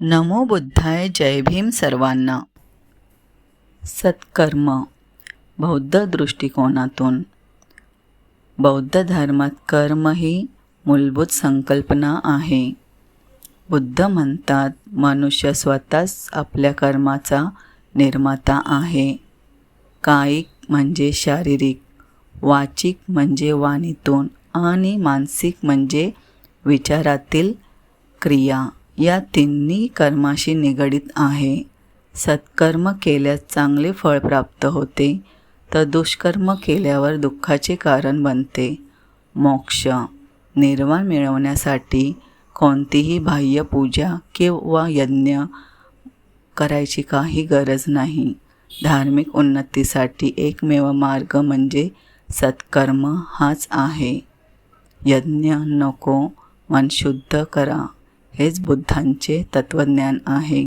नमो बुद्धाय जय भीम सर्वांना. सत्कर्म बौद्ध दृष्टिकोनातून. बौद्ध धर्मात कर्म ही मूलभूत संकल्पना आहे. बुद्ध म्हणतात मनुष्य स्वतःच आपल्या कर्माचा निर्माता आहे. कायिक म्हणजे शारीरिक वाचिक म्हणजे वाणीतून आणि मानसिक म्हणजे विचारातील क्रिया. या तिन्ही कर्माशी निगडीत आहे. सत्कर्म केल्यास चांगले फळ प्राप्त होते तर दुष्कर्म केल्यावर दुःखाचे कारण बनते. मोक्ष निर्वाण मिळवण्यासाठी कोणतीही बाह्य पूजा किंवा यज्ञ करायची काही गरज नाही. धार्मिक उन्नतीसाठी एकमेव मार्ग म्हणजे सत्कर्म हाच आहे. यज्ञ नको मन शुद्ध करा. हेच बुद्धांचे तत्वज्ञान आहे.